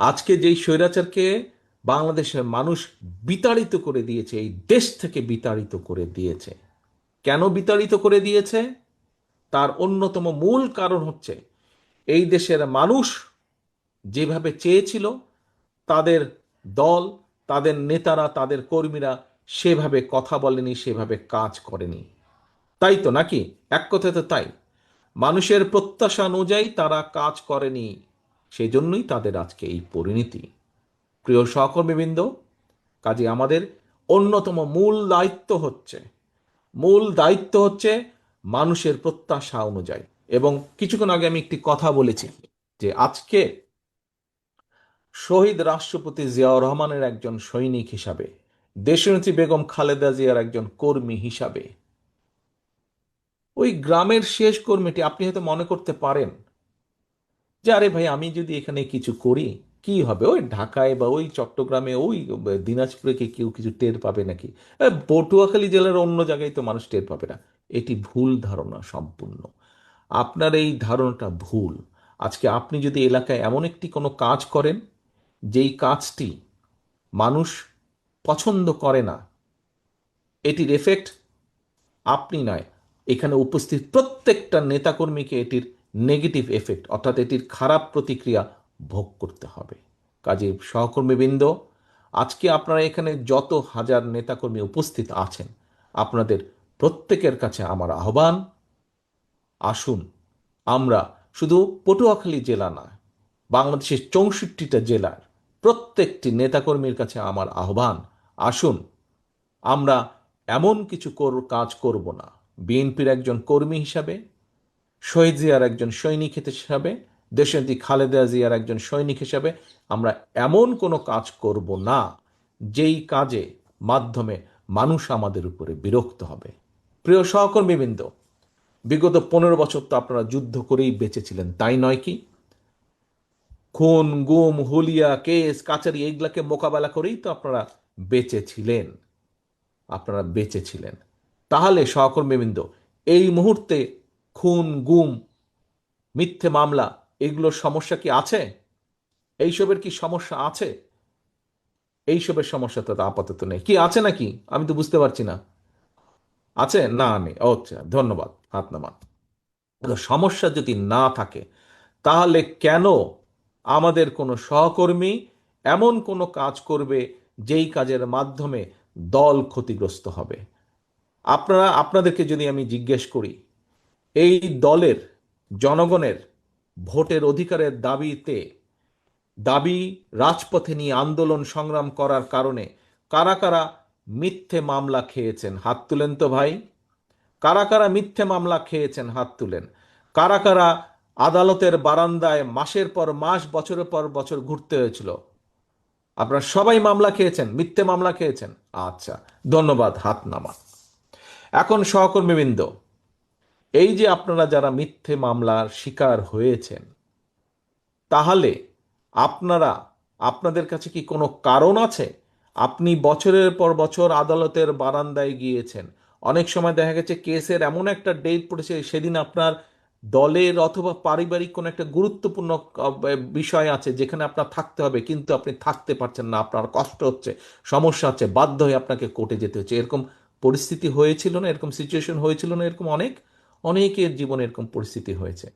আজকে যেই স্বৈরাচারকে বাংলাদেশের মানুষ বিতাড়িত করে দিয়েছে, এই দেশ থেকে বিতাড়িত করে দিয়েছে। কেন বিতাড়িত করে দিয়েছে? তার অন্যতম মূল কারণ হচ্ছে, এই দেশের মানুষ যেভাবে চেয়েছিল, তাদের দল, তাদের নেতারা, তাদের কর্মীরা সেভাবে কথা বলেনি, সেভাবে কাজ করেনি। তাই তো নাকি? এক কথায় তো তাই। মানুষের প্রত্যাশা অনুযায়ী তারা কাজ করেনি। সেই জন্যই তাদের আজকে এই পরিণতি। প্রিয় সহকর্মীবৃন্দ কাজে আমাদের অন্যতম মূল দায়িত্ব হচ্ছে, মূল দায়িত্ব হচ্ছে মানুষের প্রত্যাশা অনুযায়ী। এবং কিছুক্ষণ আগে আমি একটি কথা বলেছি যে আজকে শহীদ রাষ্ট্রপতি জিয়াউর রহমানের একজন সৈনিক হিসাবে, দেশনেত্রী বেগম খালেদা জিয়ার একজন কর্মী হিসাবে, ওই গ্রামের শেষ কর্মীটি আপনি হয়তো মনে করতে পারেন যে, আরে ভাই, আমি যদি এখানে কিছু করি, কি হবে? ওই ঢাকায় বা ওই চট্টগ্রামে, ওই দিনাজপুরে কি কেউ কিছু টের পাবে নাকি? পটুয়াখালী জেলার অন্য জায়গায় তো মানুষ টের পাবে না। এটি ভুল ধারণা সম্পূর্ণ। আপনার এই ধারণাটা ভুল। আজকে আপনি যদি এলাকায় এমন একটি কোনো কাজ করেন, যেই কাজটি মানুষ পছন্দ করে না, এটির এফেক্ট আপনি নয়। এখানে উপস্থিত প্রত্যেকটা নেতাকর্মীকে এটির নেগেটিভ এফেক্ট অর্থাৎ এটির খারাপ প্রতিক্রিয়া ভোগ করতে হবে। কাজে সহকর্মীবৃন্দ আজকে আপনারা এখানে যত হাজার নেতাকর্মী উপস্থিত আছেন, আপনাদের প্রত্যেকের কাছে আমার আহ্বান, আসুন আমরা শুধু পটুয়াখালী জেলা নয়, বাংলাদেশের চৌষট্টিটা জেলার প্রত্যেকটি নেতাকর্মীর কাছে আমার আহ্বান, আসুন আমরা এমন কিছু কর- কাজ করব না। বিএনপির একজন কর্মী হিসাবে শহীদ জিয়ার একজন সৈনিক হিসাবে দেশনেত্রী খালেদা জিয়ার একজন সৈনিক হিসাবে আমরা এমন কোনো কাজ করব না, যেই কাজে মাধ্যমে মানুষ আমাদের উপরে বিরক্ত হবে। প্রিয় সহকর্মীবৃন্দ, বিগত পনেরো বছর তো আপনারা যুদ্ধ করেই বেঁচেছিলেন, তাই নয় কি? খুন, গুম, হুলিয়া, কেস, কাচারি, এইগুলাকে মোকাবেলা করেই তো আপনারা বেঁচেছিলেন আপনারা বেঁচেছিলেন। তাহলে সহকর্মীবৃন্দ, এই মুহূর্তে খুন, গুম, মিথ্যে মামলা এগুলোর সমস্যা কি আছে? এইসবের কি সমস্যা আছে? এইসবের সমস্যা তো আপাতত নেই। কি আছে নাকি? আমি তো বুঝতে পারছি না। আছে? না, নেই। আচ্ছা ধন্যবাদ, হাত নামা তো সমস্যা যদি না থাকে, তাহলে কেন আমাদের কোনো সহকর্মী এমন কোনো কাজ করবে যেই কাজের মাধ্যমে দল ক্ষতিগ্রস্ত হবে? আপনারা, আপনাদেরকে যদি আমি জিজ্ঞেস করি এই দলের জনগণের ভোটের অধিকারের দাবিতে দাবি রাজপথে নিয়ে আন্দোলন সংগ্রাম করার কারণে কারা কারা মিথ্যে মামলা খেয়েছেন হাত তুলেন তো ভাই। কারা কারা মিথ্যে মামলা খেয়েছেন হাত তুলেন। কারা কারা আদালতের বারান্দায় মাসের পর মাস, বছরের পর বছর ঘুরতে হয়েছিল। আপনারা সবাই মামলা খেয়েছেন, মিথ্যে মামলা খেয়েছেন। আচ্ছা ধন্যবাদ হাত নামা এখন সহকর্মীবৃন্দ এই যে আপনারা যারা মিথ্যে মামলার শিকার হয়েছেন, তাহলে আপনারা, আপনাদের কাছে কি কোনো কারণ আছে? আপনি বছরের পর বছর আদালতের বারান্দায় গিয়েছেন। অনেক সময় দেখা গেছে কেসের এমন একটা ডেট পড়েছে, সেদিন আপনার দলের অথবা পারিবারিক কোনো একটা গুরুত্বপূর্ণ বিষয় আছে, যেখানে আপনার থাকতে হবে, কিন্তু আপনি থাকতে পারছেন না, আপনার কষ্ট হচ্ছে, সমস্যা হচ্ছে, বাধ্য হয়ে আপনাকে কোর্টে যেতে হচ্ছে। এরকম পরিস্থিতি হয়েছিল না, এরকম সিচুয়েশন হয়েছিল না, এরকম অনেক অনেকের জীবনে এরকম পরিস্থিতি হয়েছে।